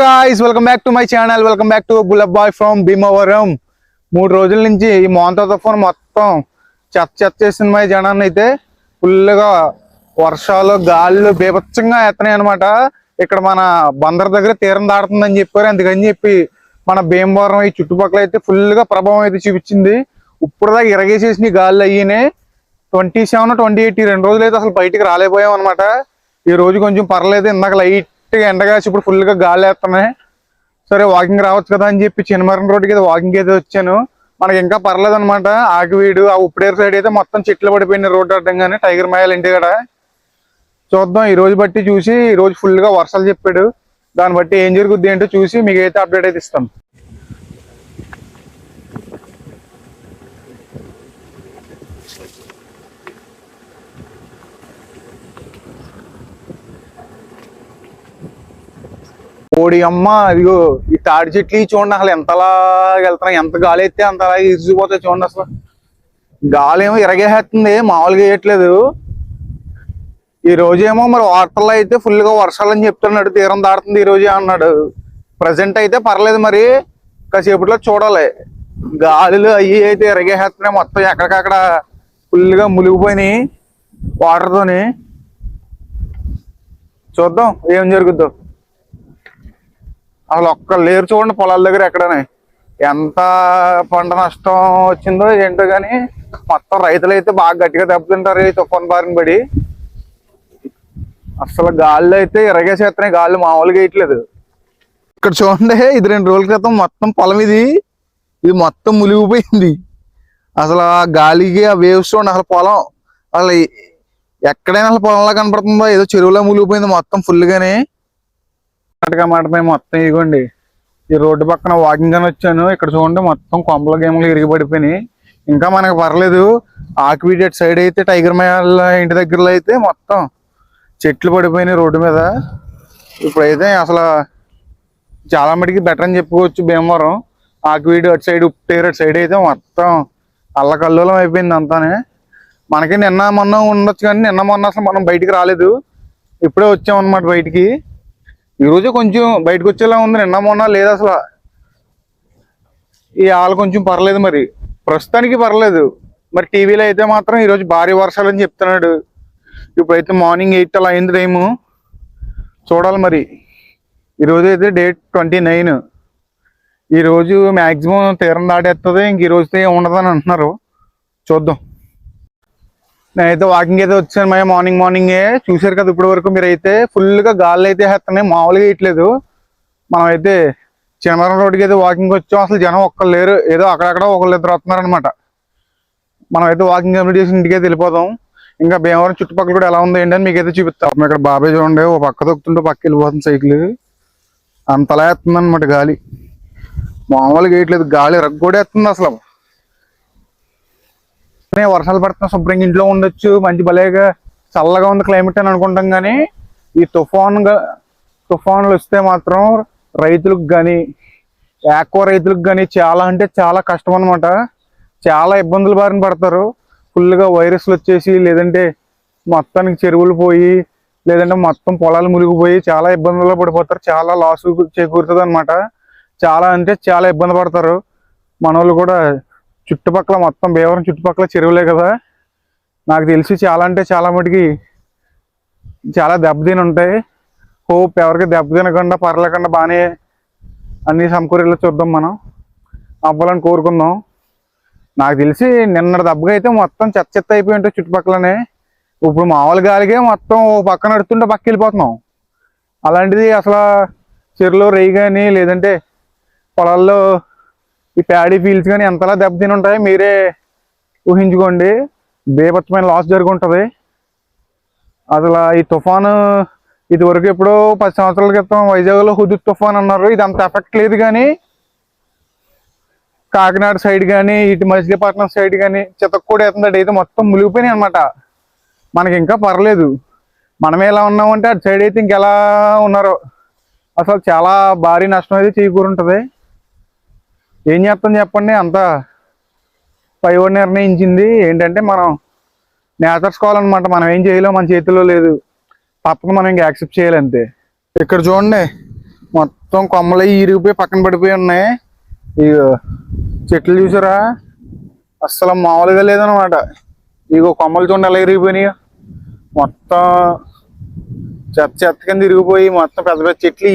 Guys welcome back to my channel welcome back to Gulab boy from Bhimavaram మూడు రోజుల నుంచి ఈ మోంతో తుఫాన్ మొత్తం చెత్త చెత్త చేసిన మా జనాన్ని అయితే. ఫుల్గా వర్షాలు గాళ్ళు బీభత్సంగా ఎత్తనాయి అనమాట ఇక్కడ మన బందర్ దగ్గర తీరం దాడుతుందని చెప్పారు. అందుకని చెప్పి మన భీమవరం ఈ చుట్టుపక్కల అయితే ఫుల్గా ప్రభావం అయితే చూపించింది. ఇప్పుడు దాకా ఇరగేసేసిన గాళ్ళు అయ్యినే. ట్వంటీ సెవెన్ ట్వంటీ ఎయిట్ రెండు రోజులు అయితే అసలు బయటికి రాలేపోయాం అనమాట ఈ రోజు కొంచెం పర్లేదు ఇందాక లైట్ గా ఎండగాసి ఇప్పుడు ఫుల్గా గాలి వేస్తున్నాయి సరే వాకింగ్ రావచ్చు కదా అని చెప్పి చిన్నమరం రోడ్డుకి అయితే వాకింగ్ అయితే వచ్చాను. మనకి ఇంకా పర్లేదు అనమాట ఆకివీడు ఆ ఉప్పుడేరు సైడ్ అయితే మొత్తం చెట్లు పడిపోయినాయి రోడ్డు అడ్డంగానే. టైగర్ మాయల్ ఇంటి కాడ. చూద్దాం ఈ రోజు బట్టి చూసి ఈ రోజు ఫుల్గా వర్షాలు చెప్పాడు. దాన్ని బట్టి ఏం జరుగుద్ది ఏంటో చూసి మీకు అయితే అప్డేట్ అయితే ఇస్తాం. ఓడి అమ్మ ఇదిగో ఈ తాడి చెట్లు చూడండి అసలు ఎంతలా వెళ్తున్నాయి ఎంత గాలి అయితే అంతలా ఇరిచిపోతాయి చూడండి అసలు. గాలి ఏమో ఇరగేసేస్తుంది మామూలుగా వేయట్లేదు. ఈ రోజేమో మరి వార్తల్లో అయితే ఫుల్గా వర్షాలు అని చెప్తున్నాడు తీరం దాడుతుంది ఈ రోజే అన్నాడు. ప్రజెంట్ అయితే పర్లేదు మరి కాసేపట్లో చూడాలి. గాలిలు అవి అయితే ఇరగేస్తున్నాయి మొత్తం ఎక్కడికక్కడ ఫుల్గా మునిగిపోయినాయి వాటర్తోని చూద్దాం ఏం జరుగుద్దో. అసలు ఒక్క లేరు చూడండి పొలాల దగ్గర ఎక్కడనే. ఎంత పంట నష్టం వచ్చిందో ఏంటో కానీ మొత్తం రైతులు అయితే బాగా గట్టిగా దెబ్బతింటారు ఈ తుఫాన్ బారిన పడి. అసలు గాళ్ళు అయితే ఇరగేసేస్తున్నాయి గాళ్ళు మామూలుగా వేయట్లేదు. ఇక్కడ చూడండి ఇది రెండు రోజుల క్రితం మొత్తం పొలం ఇది ఇది మొత్తం మునిగిపోయింది. అసలు ఆ గాలికి ఆ వేవ్స్ చూడండి అసలు పొలం. అసలు ఎక్కడైనా అసలు పొలంలా కనపడుతుందో ఏదో చెరువులో మునిగిపోయింది మొత్తం ఫుల్గానే అటుగా మాట మేము మొత్తం ఇదిగోండి ఈ రోడ్డు పక్కన వాకింగ్ అని వచ్చాను. ఇక్కడ చూడండి మొత్తం కొమ్మల గేములు ఇరిగి పడిపోయినాయి ఇంకా మనకు పర్లేదు. ఆక్విడేట్ సైడ్ అయితే టైగర్ మహల్ ఇంటి దగ్గరలో అయితే మొత్తం చెట్లు పడిపోయినాయి రోడ్డు మీద. ఇప్పుడైతే అసలు చాలా మటుకి బెటర్ అని చెప్పుకోవచ్చు భీమవరం. ఆక్వీడు అటు సైడ్ ఉప్పుటేరు అటు సైడ్ అయితే మొత్తం అల్లకల్లోలం అయిపోయింది అంతానే. మనకి నిన్న మొన్న ఉండొచ్చు కానీ నిన్న మొన్న అసలు మనం బయటికి రాలేదు. ఇప్పుడే వచ్చాం అనమాట బయటికి. ఈరోజు కొంచెం బయటకు వచ్చేలా ఉంది నిన్న మొన్న లేదు అసలు. ఈ ఆలు కొంచెం పర్లేదు మరి. ప్రస్తుతానికి పర్లేదు. మరి టీవీలో అయితే మాత్రం ఈరోజు భారీ వర్షాలు అని చెప్తున్నాడు. ఇప్పుడైతే మార్నింగ్ ఎయిట్ అలా అయింది టైము. చూడాలి మరి. ఈరోజు అయితే డేట్ ట్వంటీ నైన్. ఈరోజు మ్యాక్సిమం తీరం దాటేస్తుంది ఇంక ఈరోజు రోజుతో ఉండదని అంటున్నారు. చూద్దాం. నేనైతే వాకింగ్ అయితే వచ్చాను మా మార్నింగ్ మార్నింగే చూసారు కదా ఇప్పటి వరకు మీరు అయితే ఫుల్గా గాల్లో అయితే వేస్తున్నాయి. మామూలుగా వేయట్లేదు. మనం అయితే చిన్నవరం రోడ్డుకి అయితే వాకింగ్ వచ్చాం. అసలు జనం ఒక్కరు లేరు. ఏదో అక్కడక్కడ ఒకళ్ళు ఇద్దరు వస్తున్నారనమాట మనమైతే మనం అయితే వాకింగ్ కంప్లీట్ చేసి ఇంటికి అయితే వెళ్ళిపోదాం. ఇంకా భీమవరం చుట్టుపక్కల కూడా ఎలా ఉంది ఏంటని మీకు అయితే చూపిస్తాం ఇక్కడ బాబాయ్ చూడండి. ఓ పక్క తొక్కుతుంటే పక్క వెళ్ళిపోతుంది సైకిల్. అంతలా వేస్తుంది అనమాట గాలి. మామూలుగా వేయట్లేదు. గాలి రగ్గొడేస్తుంది అసలు. వర్షాలు పడుతున్నా శుభ్రంగా ఇంట్లో ఉండొచ్చు. మంచి భలేగా చల్లగా ఉంది క్లైమేట్ అని అనుకుంటాం కానీ ఈ తుఫాన్ తుఫాన్లు వస్తే మాత్రం రైతులకు కానీ ఎక్కువ రైతులకు కానీ చాలా అంటే చాలా కష్టం అనమాట చాలా ఇబ్బందులు బారిన పడతారు. ఫుల్గా వైరస్లు వచ్చేసి లేదంటే మొత్తానికి చెరువులు పోయి లేదంటే మొత్తం పొలాలు మునిగిపోయి చాలా ఇబ్బందుల్లో పడిపోతారు. చాలా లాస్ చేకూరుతుంది అనమాట చాలా అంటే చాలా ఇబ్బంది పడతారు. మన వాళ్ళు కూడా చుట్టుపక్కల మొత్తం భీవరం చుట్టుపక్కల చెరువులే కదా. నాకు తెలిసి చాలా అంటే చాలా మటుకి చాలా దెబ్బతిని ఉంటాయి. హోప్ ఎవరికి దెబ్బ తినకుండా పర్లేకుండా బాగానే అన్ని సమకూరేలా చూద్దాం మనం. అవ్వాలని కోరుకుందాం. నాకు తెలిసి నిన్న దెబ్బగా అయితే మొత్తం చెత్త చెత్త అయిపోయి ఉంటాయి చుట్టుపక్కలనే. ఇప్పుడు మామూలు గాలిగే మొత్తం ఓ పక్కన నడుస్తుంటే పక్క వెళ్ళిపోతున్నాం. అలాంటిది అసలు చెరువులో రేయి కానీ లేదంటే పొలాల్లో ఈ ప్యాడీ ఫీల్డ్స్ కానీ ఎంతలా దెబ్బతిని ఉంటాయి మీరే ఊహించుకోండి. బేభత్సమైన లాస్ జరుగుంటుంది. అసలు ఈ తుఫాను ఇదివరకు ఎప్పుడో పది సంవత్సరాల క్రితం వైజాగ్లో హుదూద్ తుఫాన్ అన్నారు. ఇది అంత ఎఫెక్ట్ లేదు కానీ కాకినాడ సైడ్ కానీ ఇటు మచిలీపట్నం సైడ్ కానీ చితక్కూడ ఎత్తుంది అయితే మొత్తం మునిగిపోయినాయి అనమాట మనకి ఇంకా పర్లేదు. మనం ఎలా ఉన్నామంటే అటు సైడ్ అయితే ఇంకెలా ఉన్నారో. అసలు చాలా భారీ నష్టం అయితే చేకూరుంటుంది. ఏం చేస్తాం చెప్పండి? అంతా పైవడి నిర్ణయించింది. ఏంటంటే మనం నేతర్చుకోవాలన్నమాట మనం ఏం చేయలేం మన చేతిలో లేదు. తప్పక మనం ఇంకా యాక్సెప్ట్ చేయాలంతే ఇక్కడ చూడండి మొత్తం కొమ్మలు ఇరిగిపోయి పక్కన పడిపోయి ఉన్నాయి. ఇగో చెట్లు చూసారా? అస్సలు మామూలుగా లేదనమాట ఇగో కొమ్మలు చూడండి ఎలా ఇరిగిపోయినాయి. మొత్తం చెత్త చెత్త కింద ఇరిగిపోయి మొత్తం పెద్ద పెద్ద చెట్లు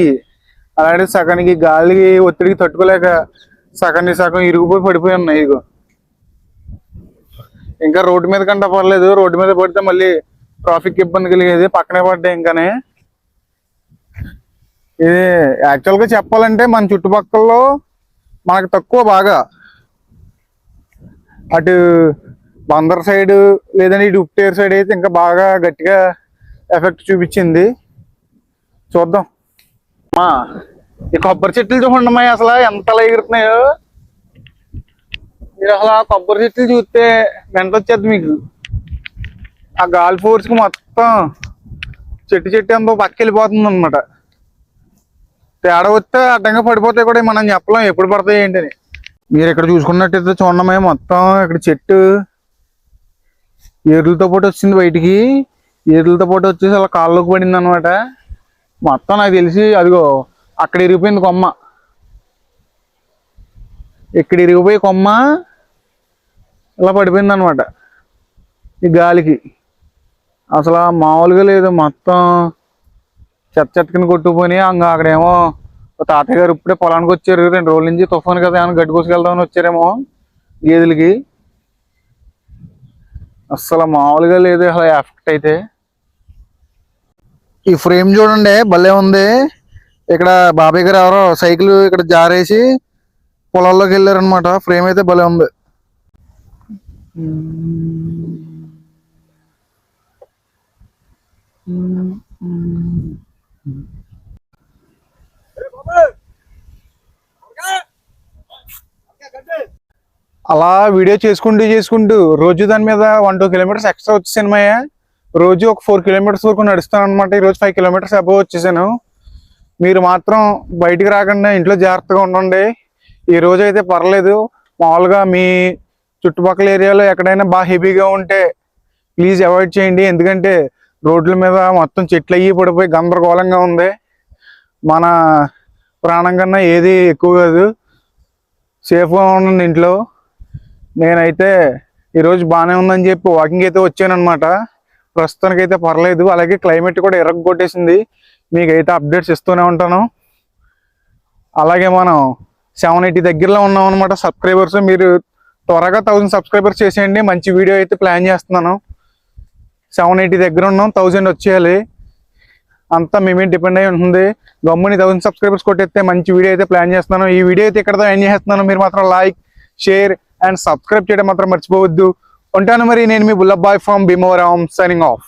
అలాంటి సగానికి గాలికి ఒత్తిడికి తట్టుకోలేక సగానికి సగం ఇరిగిపోయి పడిపోయి ఉన్నాయి ఇగో. ఇంకా రోడ్డు మీద కంటే పర్లేదు రోడ్డు మీద పడితే మళ్ళీ ట్రాఫిక్ ఇబ్బంది కలిగేది పక్కనే పడ్డాయి ఇంకానే. ఇది యాక్చువల్గా చెప్పాలంటే మన చుట్టుపక్కల మనకు తక్కువ బాగా. అటు బందర్ సైడ్ లేదంటే ఇటు ఉప్టేరు సైడ్ అయితే ఇంకా బాగా గట్టిగా ఎఫెక్ట్ చూపించింది. చూద్దాం. మా ఈ కొబ్బరి చెట్లు చూడండి అమ్మాయి అసలు ఎంతలా ఎగురుతున్నాయో మీరు అసలు ఆ కొబ్బరి చెట్లు చూస్తే వెంట వచ్చేది మీకు. ఆ గాలి ఫోర్స్కి మొత్తం చెట్టు చెట్టు ఎంతో పక్క వెళ్ళిపోతుంది అనమాట తేడా వస్తే అడ్డంగా పడిపోతాయి కూడా మనం చెప్పలేం ఎప్పుడు పడతాయి ఏంటని. మీరు ఇక్కడ చూసుకున్నట్టయితే చూడమే మొత్తం ఇక్కడ చెట్టు ఏర్లతో పాటు వచ్చింది బయటికి. ఏర్లతో పాటు వచ్చేసి అలా కాళ్ళలోకి పడింది అనమాట మొత్తం నాకు తెలిసి అదిగో అక్కడ ఇరిగిపోయింది కొమ్మ. ఇక్కడ ఇరిగిపోయి కొమ్మ ఇలా పడిపోయింది అనమాట ఈ గాలికి. అసలు మామూలుగా లేదు మొత్తం చెత్త చెత్తకిని కొట్టుకుపోయి అంగా అక్కడేమో తాతయ్య గారు ఇప్పుడే పొలానికి వచ్చారు రెండు రోజుల నుంచి తుఫాన్ కదా ఏమైనా గడ్డి కోసుకెళ్దామని వచ్చారేమో గేదెలకి. అస్సలు మామూలుగా లేదు అసలు ఎఫెక్ట్ అయితే. ఈ ఫ్రేమ్ చూడండి భలే ఉంది. ఇక్కడ బాబాయ్ గారు ఎవరో సైకిల్ ఇక్కడ జారేసి పొలాల్లోకి వెళ్ళారనమాట ఫ్రేమ్ అయితే భలే ఉంది. అలా వీడియో చేసుకుంటూ చేసుకుంటూ రోజు దాని మీద వన్ టూ కిలోమీటర్స్ ఎక్స్ట్రా వచ్చేసాను రోజు ఒక ఫోర్ కిలోమీటర్స్ వరకు నడుస్తాను అనమాట ఈరోజు ఫైవ్ కిలోమీటర్స్ అబవ్ వచ్చేసాను. మీరు మాత్రం బయటికి రాకుండా ఇంట్లో జాగ్రత్తగా ఉండండి. ఈ రోజు అయితే పర్లేదు. మామూలుగా మీ చుట్టుపక్కల ఏరియాలో ఎక్కడైనా బాగా హెవీగా ఉంటే ప్లీజ్ అవాయిడ్ చేయండి. ఎందుకంటే రోడ్ల మీద మొత్తం చెట్లు అయ్యి పడిపోయి గందరగోళంగా ఉంది. మన ప్రాణం కన్నా ఏది ఎక్కువ కాదు. సేఫ్గా ఉండండి ఇంట్లో. నేనైతే ఈరోజు బాగానే ఉందని చెప్పి వాకింగ్ అయితే వచ్చాను ప్రస్తుతానికి అయితే పర్లేదు. అలాగే క్లైమేట్ కూడా ఎరగొట్టేసింది మీకైతే అప్డేట్స్ ఇస్తూనే ఉంటాను. అలాగే మనం సెవెన్ ఎయిటీ దగ్గరలో ఉన్నాం అనమాట సబ్స్క్రైబర్స్. మీరు త్వరగా థౌజండ్ సబ్స్క్రైబర్స్ చేసేయండి. మంచి వీడియో అయితే ప్లాన్ చేస్తున్నాను. సెవెన్ ఎయిటీ దగ్గర ఉన్నాం. థౌజండ్ వచ్చేయాలి. అంతా మేమే డిపెండ్ అయి ఉంటుంది. గమ్ముని థౌసండ్ సబ్స్క్రైబర్స్ కొట్టేస్తే మంచి వీడియో అయితే ప్లాన్ చేస్తున్నాను. ఈ వీడియో అయితే ఇక్కడతో ఎండ్ చేస్తున్నాను. మీరు మాత్రం లైక్ షేర్ అండ్ సబ్స్క్రైబ్ చేయడం మాత్రం మర్చిపోవద్దు. ఉంటాను మరి నేను మీ Bullabai from Bhimavaram signing off